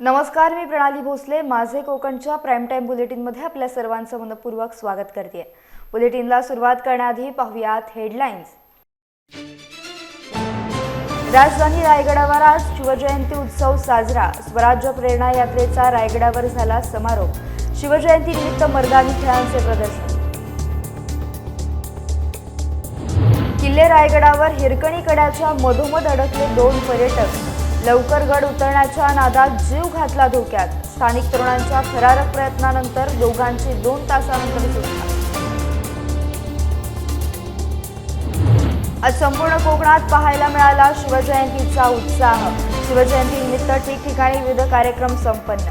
नमस्कार मी प्रणाली भोसले. माझे कोकणच्या प्राईम टाईम बुलेटिनमध्ये आपल्या सर्वांचं मनपूर्वक स्वागत करते. बुलेटिनला सुरुवात करण्याआधी पाहुयात हेडलाईन्स राजधानी रायगडावर आज शिवजयंती उत्सव साजरा. स्वराज्य प्रेरणा यात्रेचा रायगडावर झाला समारोप. शिवजयंती निमित्त मर्दानी खेळांचे प्रदर्शन. किल्ले रायगडावर हिरकणी कड्याच्या मधोमध अडकले दोन पर्यटक. लवकर गड उतरण्याच्या नादात जीव घातला धोक्यात. स्थानिक तरुणांच्या थरारक प्रयत्नानंतर दोघांची दोन तासानंतर सुटका. आज संपूर्ण कोकणात पाहायला मिळाला शिवजयंतीचा उत्साह. शिवजयंती निमित्त ठिकठिकाणी विविध कार्यक्रम संपन्न.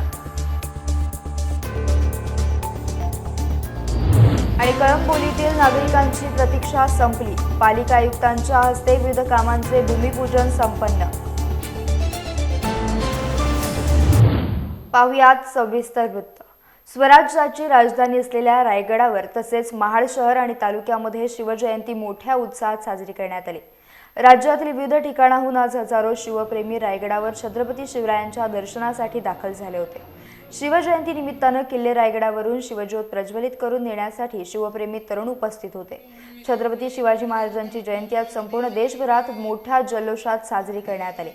आणि कळंबोलीतील नागरिकांची प्रतीक्षा संपली. पालिका आयुक्तांच्या हस्ते विविध कामांचे भूमिपूजन संपन्न. पाहुयात सविस्तर वृत्त. स्वराज्याची राजधानी असलेल्या रायगडावर तसेच महाड शहर आणि तालुक्यामध्ये शिवजयंती मोठ्या उत्साहात साजरी करण्यात आली. राज्यातील विविध ठिकाणाहून आज हजारो शिवप्रेमी रायगडावर छत्रपती शिवरायांच्या दर्शनासाठी दाखल झाले होते. शिवजयंती निमित्तानं किल्ले रायगडावरून शिवज्योत प्रज्वलित करून नेण्यासाठी शिवप्रेमी तरुण उपस्थित होते. छत्रपती शिवाजी महाराजांची जयंती आज संपूर्ण देशभरात मोठ्या जल्लोषात साजरी करण्यात आली.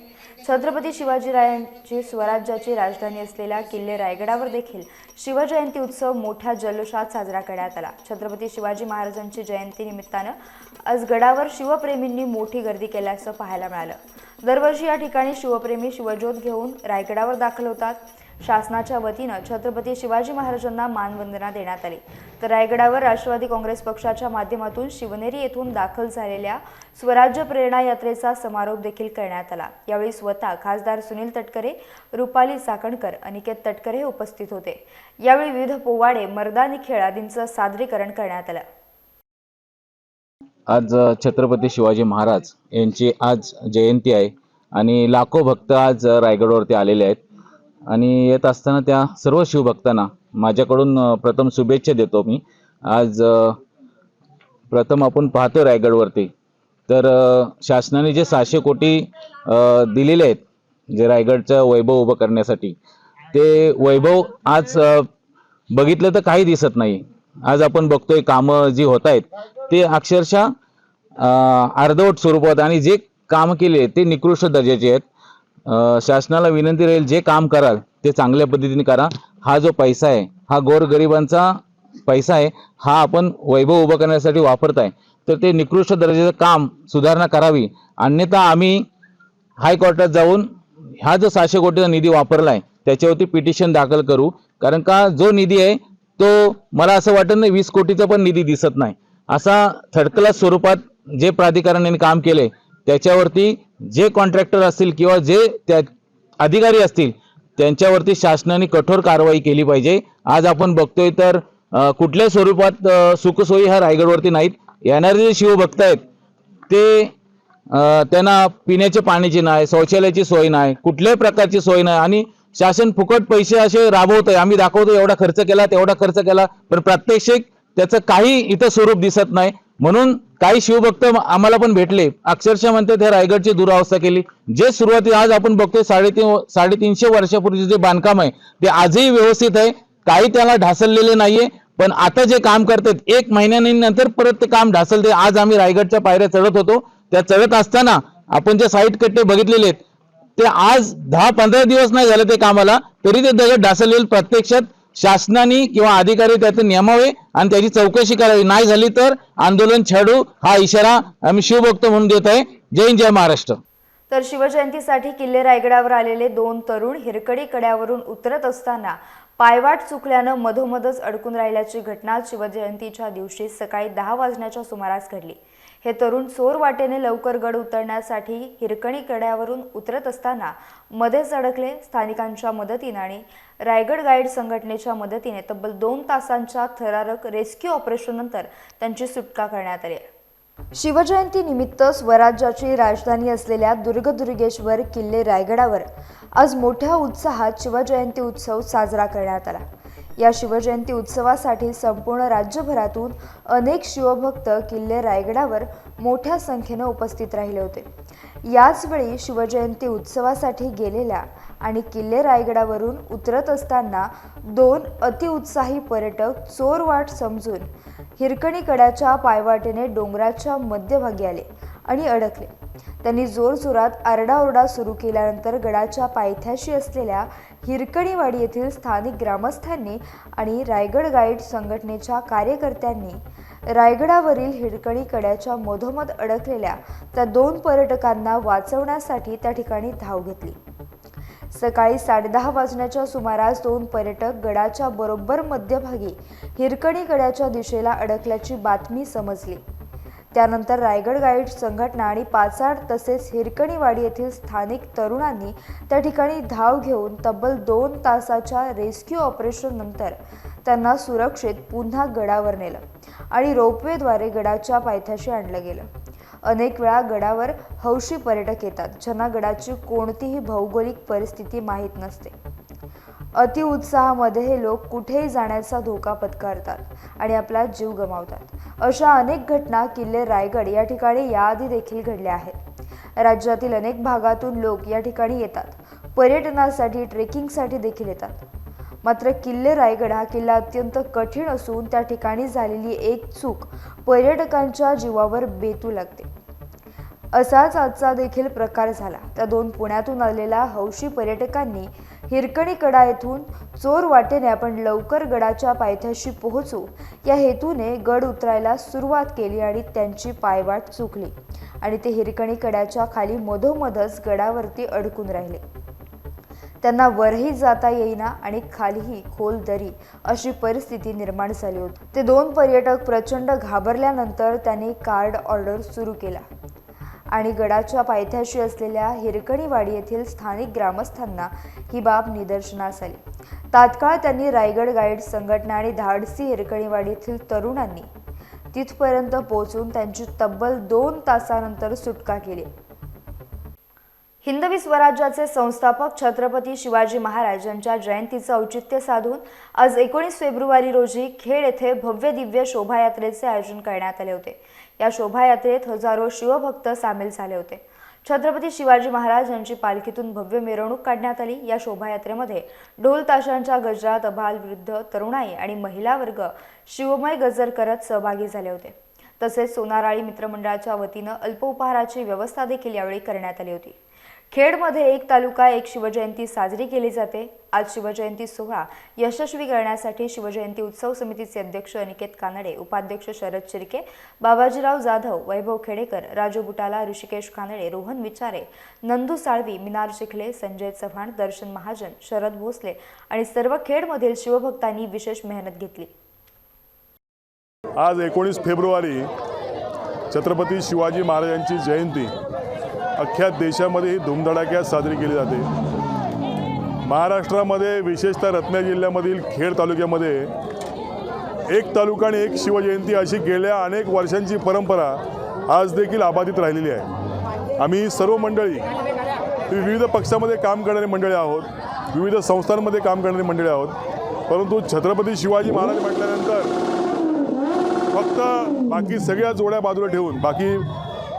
छत्रपती शिवाजीरायांची स्वराज्याची राजधानी असलेल्या किल्ले रायगडावर देखील शिवजयंती उत्सव मोठ्या जल्लोषात साजरा करण्यात आला. छत्रपती शिवाजी महाराजांची जयंती निमित्तानं आज गडावर शिवप्रेमींनी मोठी गर्दी केल्याचं पाहायला मिळालं. दरवर्षी या ठिकाणी शिवप्रेमी शिवज्योत घेऊन रायगडावर दाखल होतात. शासनाच्या वतीनं छत्रपती शिवाजी महाराजांना मानवंदना देण्यात आली. तर रायगडावर राष्ट्रवादी काँग्रेस पक्षाच्या माध्यमातून शिवनेरी येथून दाखल झालेल्या स्वराज्य प्रेरणा यात्रेचा समारोप देखील करण्यात आला. यावेळी स्वतः खासदार सुनील तटकरे रुपाली चाकणकर अनिकेत तटकरे उपस्थित होते. यावेळी विविध पोवाडे मर्दानी खेळ आदींचं सादरीकरण करण्यात आलं. आज छत्रपती शिवाजी महाराज यांची आज जयंती आहे आणि लाखो भक्त आज रायगडवरती आलेले आहेत. आणि येत असताना त्या सर्व शिवभक्तांना माझ्याकडून प्रथम शुभेच्छा देतो मी. आज प्रथम आपण पाहतो रायगडवरती. तर शासनाने जे सहाशे कोटी दिलेले आहेत जे रायगडचं वैभव उभं करण्यासाठी ते वैभव आज बघितलं तर काही दिसत नाही. आज आपण बघतोय कामं जी होत आहेत ते अक्षरशः अर्धवट स्वरूपात आणि जे काम केले ते निकृष्ट दर्जाचे आहेत. शासनाला विनंती राहील जे काम कराल ते चांगल्या पद्धतीने करा. हा जो पैसा आहे हा गोरगरिबांचा पैसा आहे हा आपण वैभव उभं करण्यासाठी वापरत आहे तर ते निकृष्ट दर्जाचं काम सुधारणा करावी. अन्यथा आम्ही हायकोर्टात जाऊन हा जो सहाशे कोटीचा निधी वापरला आहे त्याच्यावरती पिटिशन दाखल करू. कारण का जो निधी आहे तो मला असं वाटत नाही वीस कोटीचा पण निधी दिसत नाही. असा थर्ड क्लास स्वरूपात जे प्राधिकरणाने काम केले त्याच्यावरती जे कॉन्ट्रॅक्टर असतील किंवा जे त्या अधिकारी असतील त्यांच्यावरती शासनाने कठोर कारवाई केली पाहिजे. आज आपण बघतोय तर कुठल्या स्वरूपात सुखसोयी ह्या रायगडवरती नाहीत. येणारे जे शिवभक्त आहेत ते त्यांना पिण्याच्या पाण्याची नाही शौचालयाची सोय नाही कुठल्याही प्रकारची सोय नाही आणि शासन फुकट पैसे असे राबवत आहे आम्ही दाखवतो एवढा खर्च केला तेवढा खर्च केला पण प्रात्यक्षिक त्याचं काही इथं स्वरूप दिसत नाही. म्हणून काही शिवभक्त आम्हाला पण भेटले. अक्षरशः म्हणते ते रायगडची दुरावस्था केली. जे सुरुवाती आज आपण बघतोय साडेतीन साडेतीनशे वर्षापूर्वीचे जे बांधकाम आहे ते आजही व्यवस्थित आहे. काही त्याला ढासळलेले नाहीये. पण आता जे काम करतात एक महिन्यानंतर परत ते काम ढासलते आज आम्ही रायगडच्या पायऱ्या चढत होतो. त्या चढत असताना आपण जे साईट कट्टे बघितलेले आहेत ते आज दहा पंधरा दिवस नाही झाले ते कामाला तरी ते दगड ढासळलेले प्रत्यक्षात शासनाने किंवा अधिकारी त्यातून नियमावे आणि त्याची चौकशी करावी. नाही झाली तर आंदोलन छेडू हा इशारा आम्ही शिवभक्त म्हणून देत आहे. जय हिंद, जय महाराष्ट्र. तर शिवजयंतीसाठी किल्ले रायगडावर आलेले दोन तरुण हिरकडी कड्यावरून उतरत असताना पायवाट चुकल्यानं मधोमधच अडकून राहिल्याची घटना शिवजयंतीच्या दिवशी सकाळी दहा वाजण्याच्या सुमारास घडली. हे तरुण चोर वाटेने लवकर गड उतरण्यासाठी हिरकणी कड्यावरून उतरत असताना मध्येच अडकले स्थानिकांच्या मदतीने आणि रायगड गाईड संघटनेच्या मदतीने तब्बल दोन तासांच्या थरारक रेस्क्यू ऑपरेशननंतर त्यांची सुटका करण्यात आली. शिवजयंती निमित्त स्वराज्याची राजधानी असलेल्या दुर्गदुर्गेश्वर किल्ले रायगडावर आज मोठ्या उत्साहात शिवजयंती उत्सव साजरा करण्यात आला. या शिवजयंती उत्सवासाठी संपूर्ण राज्यभरातून अनेक शिवभक्त किल्ले रायगडावर मोठ्या संख्येनं उपस्थित राहिले होते. याचवेळी शिवजयंती उत्सवासाठी गेलेल्या आणि किल्ले रायगडावरून उतरत असताना दोन अतिउत्साही पर्यटक चोरवाट समजून हिरकणी कड्याच्या पायवाटेने डोंगराच्या मध्यभागी आले आणि अडकले. त्यांनी जोरजोरात आरडाओरडा सुरू केल्यानंतर गडाच्या पायथ्याशी असलेल्या हिरकणीवाडी येथील स्थानिक ग्रामस्थांनी आणि रायगड गाईड संघटनेच्या कार्यकर्त्यांनी रायगडावरील हिरकणी कड्याच्या मधोमध अडकलेल्या त्या दोन पर्यटकांना वाचवण्यासाठी त्या ठिकाणी धाव घेतली. सकाळी साडेदहा वाजण्याच्या सुमारास दोन पर्यटक गडाच्या बरोबर मध्यभागी हिरकणी गडाच्या दिशेला अडकल्याची बातमी समजली. त्यानंतर रायगड गाईड संघटना आणि पाचाड तसेच हिरकणीवाडी येथील स्थानिक तरुणांनी त्या ठिकाणी धाव घेऊन तब्बल दोन तासाच्या रेस्क्यू ऑपरेशन नंतर त्यांना सुरक्षित पुन्हा गडावर नेलं आणि रोपवेद्वारे गडाच्या पायथ्याशी आणलं गेलं. अनेक वेळा गडावर हौशी पर्यटक येतात ज्यांना गडाची कोणतीही भौगोलिक परिस्थिती माहीत नसते. अतिउत्साहामध्ये हे लोक कुठेही जाण्याचा धोका पत्करतात आणि आपला जीव गमावतात. अशा अनेक घटना किल्ले रायगड या ठिकाणी याआधी देखील घडल्या आहेत. राज्यातील अनेक भागातून लोक या ठिकाणी येतात. पर्यटनासाठी ट्रेकिंगसाठी देखील येतात. मात्र किल्ले रायगड हा किल्ला अत्यंत कठीण असून त्या ठिकाणी झालेली एक चूक पर्यटकांच्या जीवावर बेतू लागते. असाच आजचा देखील प्रकार झाला. त्या दोन पुण्यातून आलेल्या हौशी पर्यटकांनी हिरकणी कडा येथून चोर वाटेने आपण लवकर गडाच्या पायथ्याशी पोहोचू. या हेतूने गड उतरायला सुरुवात केली आणि त्यांची पायवाट चुकली आणि ते हिरकणी कड्याच्या खाली मधोमधच गडावरती अडकून राहिले. त्यांना वरही जाता येईना आणि खालीही खोल दरी अशी परिस्थिती निर्माण झाली होती. ते दोन पर्यटक प्रचंड घाबरल्यानंतर त्यांनी कार्ड ऑर्डर सुरू केला. आणि गडाच्या पायथ्याशी असलेल्या हिरकणीवाडी येथील स्थानिक ग्रामस्थांना ही बाब निदर्शनास आली. तात्काळ त्यांनी रायगड गाईड संघटना आणि धाडसी हिरकणीवाडी येथील तरुणांनी तिथपर्यंत पोहोचून त्यांची तब्बल दोन तासानंतर सुटका केली. हिंदवी स्वराज्याचे संस्थापक छत्रपती शिवाजी महाराज यांच्या जयंतीचं औचित्य साधून आज एकोणीस फेब्रुवारी रोजी खेड येथे भव्य दिव्य शोभायात्रेचे आयोजन करण्यात आले होते. या शोभायात्रेत हजारो शिवभक्त सामील झाले होते. छत्रपती शिवाजी महाराज यांची पालखीतून भव्य मिरवणूक काढण्यात आली. या शोभायात्रेमध्ये ढोल ताशांच्या गजरात अबाल वृद्ध तरुणाई आणि महिला वर्ग शिवमय गजर करत सहभागी झाले होते. तसेच सोनाराळी मित्रमंडळाच्या वतीनं अल्पोपहाराची व्यवस्था देखील यावेळी करण्यात आली होती. खेडमध्ये एक तालुका एक शिवजयंती साजरी केली जाते. आज शिवजयंती सोहळा यशस्वी करण्यासाठी शिवजयंती उत्सव समितीचे अध्यक्ष अनिकेत कानडे उपाध्यक्ष शरद शिर्के बाबाजीराव जाधव वैभव खेडेकर राजू बुटाला ऋषिकेश कानडे रोहन विचारे नंदू साळवी मिनार चिखले संजय चव्हाण दर्शन महाजन शरद भोसले आणि सर्व खेडमधील शिवभक्तांनी विशेष मेहनत घेतली. आज एकोणीस फेब्रुवारी छत्रपती शिवाजी महाराजांची जयंती. अख्ख्या देशामध्ये ही धुमधडाक्यात साजरी केली जाते. महाराष्ट्रामध्ये विशेषतः रत्नागिरी जिल्ह्यामधील खेड तालुक्यामध्ये एक तालुका आणि एक शिवजयंती अशी गेल्या अनेक वर्षांची परंपरा आज देखील अबाधित राहिलेली आहे. आम्ही सर्व मंडळी विविध पक्षामध्ये काम करणारी मंडळी आहोत विविध संस्थांमध्ये काम करणारी मंडळी आहोत परंतु छत्रपती शिवाजी महाराज म्हटल्यानंतर फक्त बाकी सगळ्या जोड्या बाजूला ठेवून बाकी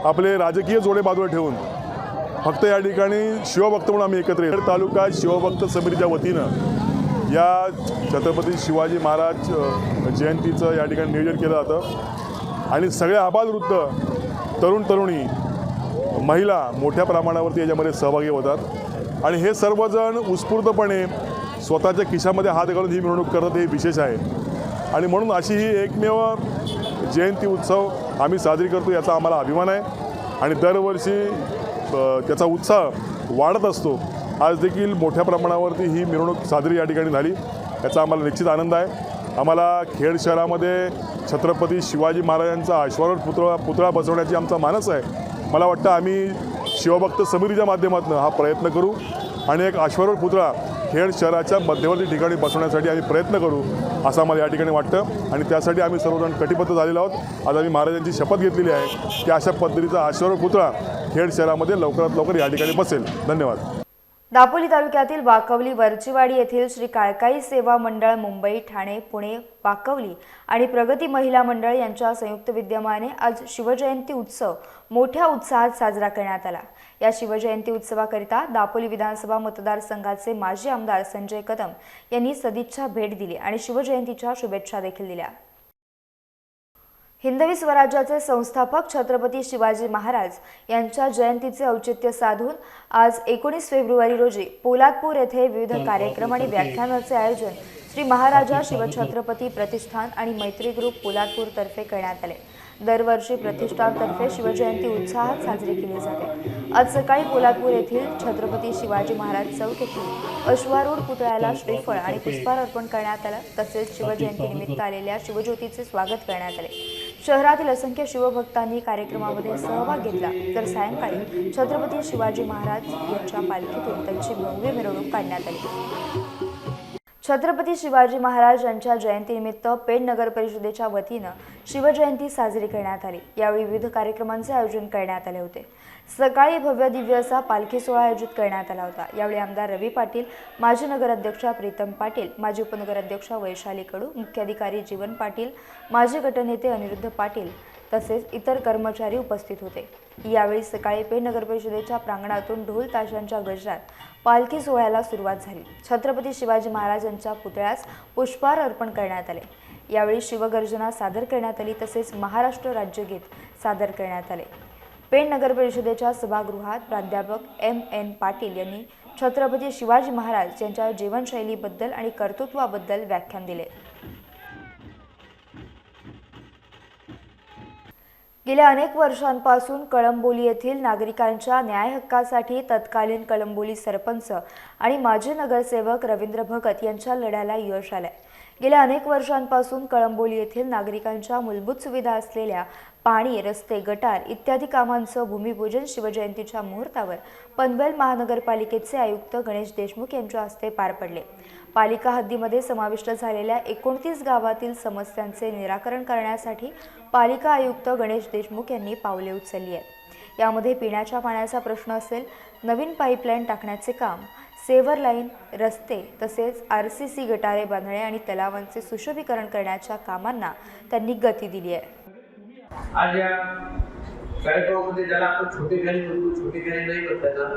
आपले राजकीय जोडे बाजूला ठेवून फक्त या ठिकाणी शिवभक्त म्हणून आम्ही एकत्र येतो. तालुका शिवभक्त समितीच्या वतीनं या छत्रपती शिवाजी महाराज जयंतीचं या ठिकाणी नियोजन केलं जातं. आणि सगळे आबालवृद्ध तरुण तरुणी महिला मोठ्या प्रमाणावरती याच्यामध्ये सहभागी होतात. आणि हे सर्वजण उत्स्फूर्तपणे स्वतःच्या खिशामध्ये हात घालून ही मिरवणूक करत हे विशेष आहे. आणि म्हणून अशी ही एकमेव जयंती उत्सव आम्ही साजरी करतो याचा आम्हाला अभिमान आहे. आणि दरवर्षी त्याचा उत्साह वाढत असतो. आज देखील मोठ्या प्रमाणावरती ही मिरवणूक साजरी या ठिकाणी झाली. याचा आम्हाला निश्चित आनंद आहे. आम्हाला खेड शहरामध्ये छत्रपती शिवाजी महाराजांचा अश्वारूढ पुतळा पुतळा बसवण्याची आमचा मानस आहे. मला वाटतं आम्ही शिवभक्त समितीच्या माध्यमातून हा प्रयत्न करू आणि एक अश्वारूढ पुतळा खेड शहराच्या मध्यवर्ती ठिकाणी बसवण्यासाठी आम्ही प्रयत्न करू असं आम्हाला या ठिकाणी वाटतं. आणि त्यासाठी आम्ही सर्वजण कटिबद्ध झालेलो आहोत. आज आम्ही महाराजांची शपथ घेतलेली आहे. की अशा पद्धतीचा आश्वर पुतळा खेड शहरामध्ये लवकरात लवकर या ठिकाणी बसेल. धन्यवाद. दापोली तालुक्यातील वाकवली वरचीवाडी येथील श्री काळकाई सेवा मंडळ मुंबई ठाणे पुणे वाकवली आणि प्रगती महिला मंडळ यांच्या संयुक्त विद्यमाने आज शिवजयंती उत्सव मोठ्या उत्साहात साजरा करण्यात आला. या शिवजयंती उत्सवाकरिता दापोली विधानसभा मतदारसंघाचे माजी आमदार संजय कदम यांनी सदिच्छा भेट दिली आणि शिवजयंतीच्या शुभेच्छा देखील दिल्या. हिंदवी स्वराज्याचे संस्थापक छत्रपती शिवाजी महाराज यांच्या जयंतीचे औचित्य साधून आज एकोणीस फेब्रुवारी रोजी पोलादपूर येथे विविध कार्यक्रम आणि व्याख्यानाचे आयोजन श्री महाराजा शिवछत्रपती प्रतिष्ठान आणि मैत्री ग्रुप पोलादपूर तर्फे करण्यात आले. दरवर्षी प्रतिष्ठानतर्फे शिवजयंती उत्साहात साजरी केली जाते. आज सकाळी पोलादपूर येथील छत्रपती शिवाजी महाराज चौक येथील अश्वारूढ पुतळ्याला श्रीफळ आणि पुष्पहार अर्पण करण्यात आलं. तसेच शिवजयंतीनिमित्त आलेल्या शिवज्योतीचे स्वागत करण्यात आले. शहरातील असंख्य शिवभक्तांनी कार्यक्रमामध्ये सहभाग घेतला. तर सायंकाळी छत्रपती शिवाजी महाराज यांच्या पालखीतून त्यांची भव्य मिरवणूक काढण्यात आली. छत्रपती शिवाजी महाराज यांच्या जयंतीनिमित्त पेण नगर परिषदेच्या वतीनं शिवजयंती साजरी करण्यात आली. यावेळी विविध कार्यक्रमांचे आयोजन करण्यात आले होते. सकाळी भव्य दिव्य असा पालखी सोहळा आयोजित करण्यात आला होता. यावेळी आमदार रवी पाटील माजी नगराध्यक्षा प्रीतम पाटील माजी उपनगराध्यक्षा वैशाली कडू मुख्याधिकारी जीवन पाटील माजी गटनेते अनिरुद्ध पाटील तसेच इतर कर्मचारी उपस्थित होते. यावेळी सकाळी पे नगर परिषदेच्या प्रांगणातून ढोल ताशांच्या गजरात पालखी सोहळ्याला सुरुवात झाली. छत्रपती शिवाजी महाराजांच्या पुतळ्यास पुष्पहार अर्पण करण्यात आले. यावेळी शिवगर्जना सादर करण्यात आली तसेच महाराष्ट्र राज्यगीत सादर करण्यात आले. पेण नगर परिषदेच्या सभागृहात प्राध्यापक एम एन पाटील यांनी छत्रपती शिवाजी महाराज यांच्या जीवनशैलीबद्दल आणि कर्तृत्वाबद्दल व्याख्यान दिले. गेल्या अनेक वर्षांपासून कळंबोली येथील नागरिकांच्या न्याय हक्कासाठी तत्कालीन कळंबोली सरपंच आणि माजी नगरसेवक रवींद्र भगत यांच्या लढ्याला यश आलंय. गेल्या अनेक वर्षांपासून कळंबोली येथील नागरिकांच्या मूलभूत सुविधा असलेल्या पाणी रस्ते गटार इत्यादी कामांचं भूमिपूजन शिवजयंतीच्या मुहूर्तावर पनवेल महानगरपालिकेचे आयुक्त गणेश देशमुख यांच्या हस्ते पार पडले. पालिका हद्दीमध्ये समाविष्ट झालेल्या एकोणतीस गावातील समस्यांचे निराकरण करण्यासाठी पालिका आयुक्त गणेश देशमुख यांनी पावले उचलली आहेत. यामध्ये पिण्याच्या पाण्याचा प्रश्न असेल नवीन पाईपलाईन टाकण्याचे काम सेवर लाईन रस्ते तसेच आर सी सी गटारे बांधणे आणि तलावांचे सुशोभीकरण करण्याच्या कामांना त्यांनी गती दिली आहे. आज या कार्यक्रमामध्ये ज्याला आपण छोटे गाणी म्हणतो छोटे गाणी नाही म्हणता येणार.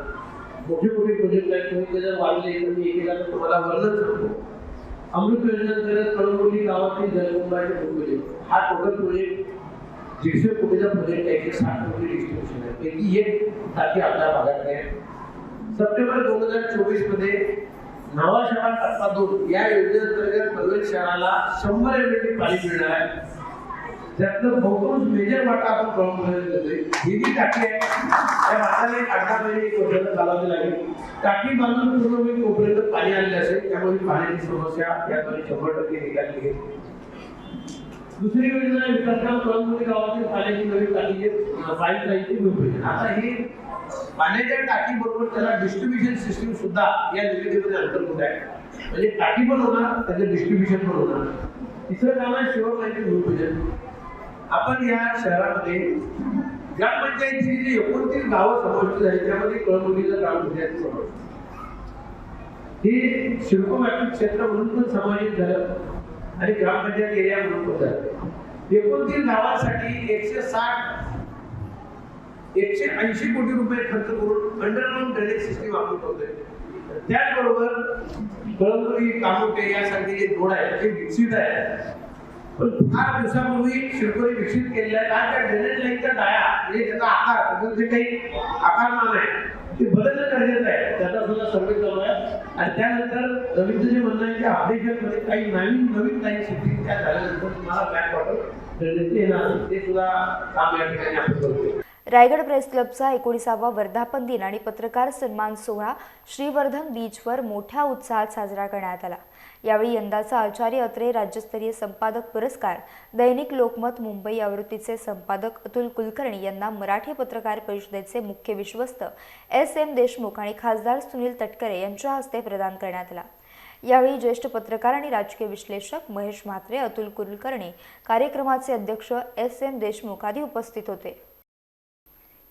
मोठे मोठे प्रोजेक्ट आहेत. तुम्ही ते जर वाढले तर मी एकेला तर तुम्हाला वर्णन करतो अमृत योजनेअंतर्गत कळंबोली गावातील जलकुंभाचे प्रोजेक्ट हा टोटल प्रोजेक्ट दीडशे कोटीचा प्रोजेक्ट आहे. एकशे साठ कोटी डिस्ट्रीब्युशन आहे. पैकी एक टाकी आपल्या भागात आहे. सप्टेंबर दोन हजार चोवीसमध्ये नावा शहर टप्पा दोन या योजनेअंतर्गत पनवेल शहराला शंभर एम पाणी मिळणार आहे. त्यातलं बहुतांश मेजर वाटा आपण कळून देतोय ही जी टाकी आहे त्या वाटाला एक अठरा महिने एक वर्षाचा लागेल. टाकी बांधून पूर्ण मी कोपऱ्यात पाणी आलेलं असेल. त्यामुळे पाण्याची समस्या याद्वारे शंभर टक्के निघाली. आहे दुसरी योजना विकासकाम गावातील पाण्याची नवी टाकी पाईप लाईनची भूमिपूजन आता हे पाण्याच्या टाकी बरोबर त्याला डिस्ट्रीब्युशन सिस्टीम सुद्धा या निविदेमध्ये अंतर्भूत आहे. म्हणजे टाकी पण होणार त्याचं डिस्ट्रीब्युशन पण होणार. तिसरं काम आहे शिवकांचे भूमिपूजन आपण या शहरामध्ये ग्रामपंचायतीची जी एकोणतीस गावं समाविष्ट झाली त्यामध्ये कळंबोलीचं ग्रामपंचायत समाविष्ट हे शिल्प व्यापी क्षेत्र म्हणून पण समाविष्ट झालं आणि ग्रामपंचायत एरिया म्हणून पण झालं. एकोणतीस गावांसाठी एकशे साठ एकशे ऐंशी कोटी रुपये खर्च करून अंडरग्राऊंड ड्रेनेज सिस्टीम आपण करतोय त्याचबरोबर कळमुली कामोटे यासारखे जे रोड आहेत ते विकसित आहेत पण फार दिवसापूर्वी शिरकोरी विकसित केलेल्या आहेत. आणि त्या ड्रेनेज लाईनचा डाया म्हणजे त्याचा आकार त्याचं जे काही आकारमान आहे ते बदलणं गरजेचं आहे. त्याचा सुद्धा सर्वे चालू आहे. आणि त्यानंतर रवींद्र जे म्हणणं आहे की अपडेशनमध्ये काही नवीन नवीन काही सिस्टीम त्या झाल्यानंतर तुम्हाला बॅक वॉटर ड्रेनेज येणार ते सुद्धा काम या ठिकाणी आपण करतोय रायगड प्रेस क्लबचा एकोणीसावा वर्धापन दिन आणि पत्रकार सन्मान सोहळा श्रीवर्धन बीचवर मोठ्या उत्साहात साजरा करण्यात आला. यावेळी यंदाचा आचार्य अत्रे राज्यस्तरीय संपादक पुरस्कार दैनिक लोकमत मुंबई आवृत्तीचे संपादक अतुल कुलकर्णी यांना मराठी पत्रकार परिषदेचे मुख्य विश्वस्त एस एम देशमुख आणि खासदार सुनील तटकरे यांच्या हस्ते प्रदान करण्यात आला. यावेळी ज्येष्ठ पत्रकार आणि राजकीय विश्लेषक महेश म्हात्रे अतुल कुलकर्णी कार्यक्रमाचे अध्यक्ष एस एम देशमुख आदी उपस्थित होते.